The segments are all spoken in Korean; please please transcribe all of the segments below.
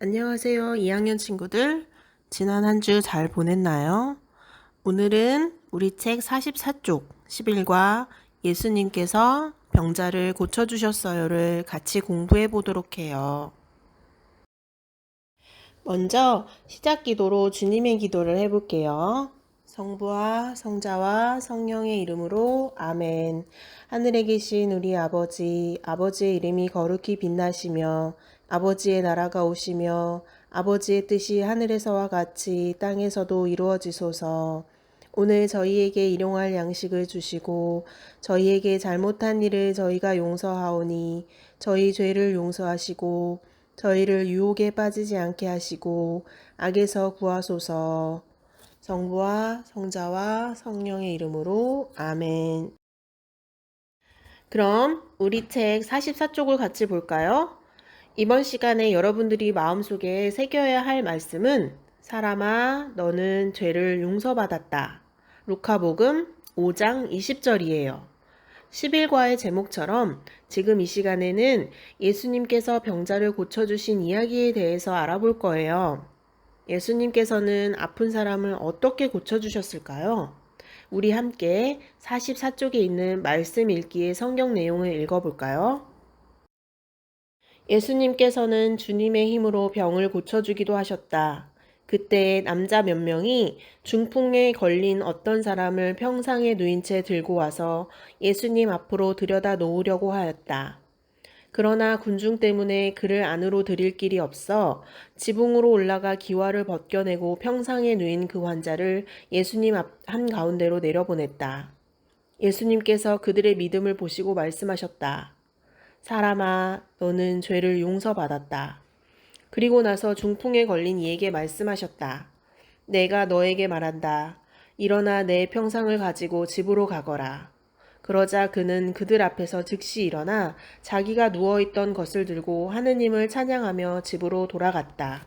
안녕하세요. 2학년 친구들. 지난 한 주 잘 보냈나요? 오늘은 우리 책 44쪽 11과 예수님께서 병자를 고쳐주셨어요를 같이 공부해 보도록 해요. 먼저 시작 기도로 주님의 기도를 해볼게요. 성부와 성자와 성령의 이름으로 아멘. 하늘에 계신 우리 아버지, 아버지의 이름이 거룩히 빛나시며 아버지의 나라가 오시며 아버지의 뜻이 하늘에서와 같이 땅에서도 이루어지소서. 오늘 저희에게 일용할 양식을 주시고 저희에게 잘못한 일을 저희가 용서하오니 저희 죄를 용서하시고 저희를 유혹에 빠지지 않게 하시고 악에서 구하소서. 성부와 성자와 성령의 이름으로 아멘. 그럼 우리 책 44쪽을 같이 볼까요? 이번 시간에 여러분들이 마음속에 새겨야 할 말씀은 사람아 너는 죄를 용서받았다. 루카복음 5장 20절이에요. 11과의 제목처럼 지금 이 시간에는 예수님께서 병자를 고쳐주신 이야기에 대해서 알아볼 거예요. 예수님께서는 아픈 사람을 어떻게 고쳐주셨을까요? 우리 함께 44쪽에 있는 말씀 읽기의 성경 내용을 읽어볼까요? 예수님께서는 주님의 힘으로 병을 고쳐주기도 하셨다. 그때 남자 몇 명이 중풍에 걸린 어떤 사람을 평상에 누인 채 들고 와서 예수님 앞으로 들여다 놓으려고 하였다. 그러나 군중 때문에 그를 안으로 들일 길이 없어 지붕으로 올라가 기와를 벗겨내고 평상에 누인 그 환자를 예수님 앞 한가운데로 내려보냈다. 예수님께서 그들의 믿음을 보시고 말씀하셨다. 사람아, 너는 죄를 용서받았다. 그리고 나서 중풍에 걸린 이에게 말씀하셨다. 내가 너에게 말한다. 일어나 내 평상을 가지고 집으로 가거라. 그러자 그는 그들 앞에서 즉시 일어나 자기가 누워있던 것을 들고 하느님을 찬양하며 집으로 돌아갔다.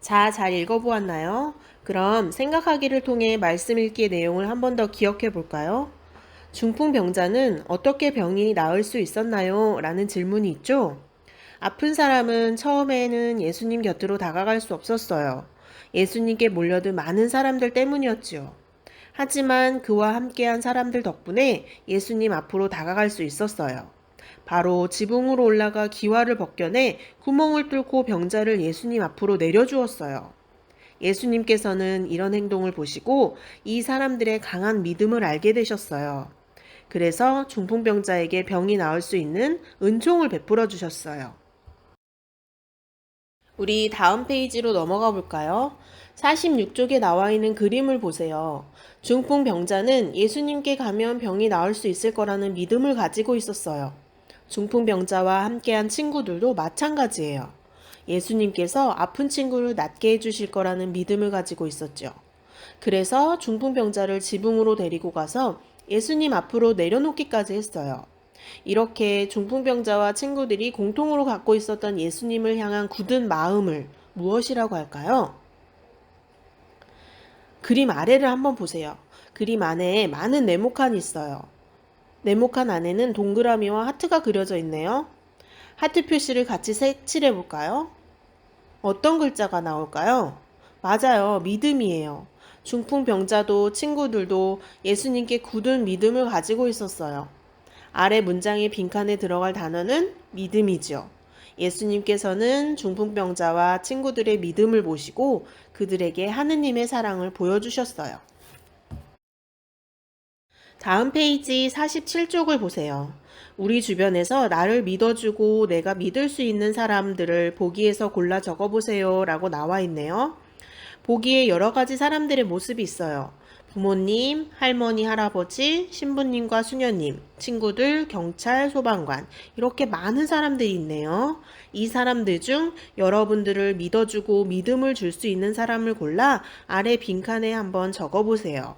자, 잘 읽어보았나요? 그럼 생각하기를 통해 말씀 읽기의 내용을 한 번 더 기억해 볼까요? 중풍 병자는 어떻게 병이 나을 수 있었나요? 라는 질문이 있죠? 아픈 사람은 처음에는 예수님 곁으로 다가갈 수 없었어요. 예수님께 몰려든 많은 사람들 때문이었지요. 하지만 그와 함께한 사람들 덕분에 예수님 앞으로 다가갈 수 있었어요. 바로 지붕으로 올라가 기와를 벗겨내 구멍을 뚫고 병자를 예수님 앞으로 내려주었어요. 예수님께서는 이런 행동을 보시고 이 사람들의 강한 믿음을 알게 되셨어요. 그래서 중풍병자에게 병이 나을 수 있는 은총을 베풀어 주셨어요. 우리 다음 페이지로 넘어가 볼까요? 46쪽에 나와 있는 그림을 보세요. 중풍 병자는 예수님께 가면 병이 나을 수 있을 거라는 믿음을 가지고 있었어요. 중풍 병자와 함께한 친구들도 마찬가지예요. 예수님께서 아픈 친구를 낫게 해주실 거라는 믿음을 가지고 있었죠. 그래서 중풍 병자를 지붕으로 데리고 가서 예수님 앞으로 내려놓기까지 했어요. 이렇게 중풍병자와 친구들이 공통으로 갖고 있었던 예수님을 향한 굳은 마음을 무엇이라고 할까요? 그림 아래를 한번 보세요. 그림 안에 많은 네모칸이 있어요. 네모칸 안에는 동그라미와 하트가 그려져 있네요. 하트 표시를 같이 색칠해 볼까요? 어떤 글자가 나올까요? 맞아요. 믿음이에요. 중풍병자도 친구들도 예수님께 굳은 믿음을 가지고 있었어요. 아래 문장의 빈칸에 들어갈 단어는 믿음이죠. 예수님께서는 중풍병자와 친구들의 믿음을 보시고 그들에게 하느님의 사랑을 보여주셨어요. 다음 페이지 47쪽을 보세요. 우리 주변에서 나를 믿어주고 내가 믿을 수 있는 사람들을 보기에서 골라 적어보세요 라고 나와 있네요. 보기에 여러 가지 사람들의 모습이 있어요. 부모님, 할머니, 할아버지, 신부님과 수녀님, 친구들, 경찰, 소방관, 이렇게 많은 사람들이 있네요. 이 사람들 중 여러분들을 믿어주고 믿음을 줄 수 있는 사람을 골라 아래 빈칸에 한번 적어보세요.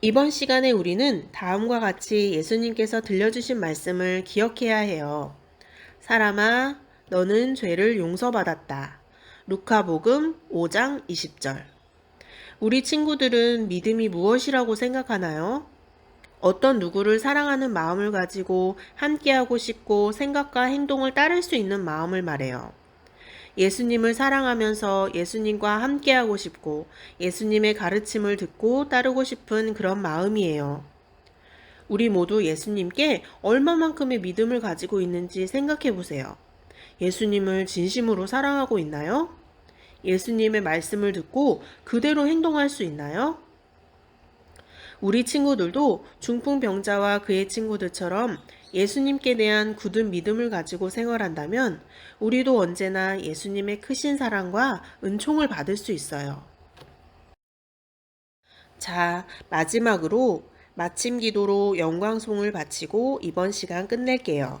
이번 시간에 우리는 다음과 같이 예수님께서 들려주신 말씀을 기억해야 해요. 사람아, 너는 죄를 용서받았다. 루카복음 5장 20절. 우리 친구들은 믿음이 무엇이라고 생각하나요? 어떤 누구를 사랑하는 마음을 가지고 함께하고 싶고 생각과 행동을 따를 수 있는 마음을 말해요. 예수님을 사랑하면서 예수님과 함께하고 싶고 예수님의 가르침을 듣고 따르고 싶은 그런 마음이에요. 우리 모두 예수님께 얼마만큼의 믿음을 가지고 있는지 생각해 보세요. 예수님을 진심으로 사랑하고 있나요? 예수님의 말씀을 듣고 그대로 행동할 수 있나요? 우리 친구들도 중풍병자와 그의 친구들처럼 예수님께 대한 굳은 믿음을 가지고 생활한다면 우리도 언제나 예수님의 크신 사랑과 은총을 받을 수 있어요. 자, 마지막으로 마침 기도로 영광송을 바치고 이번 시간 끝낼게요.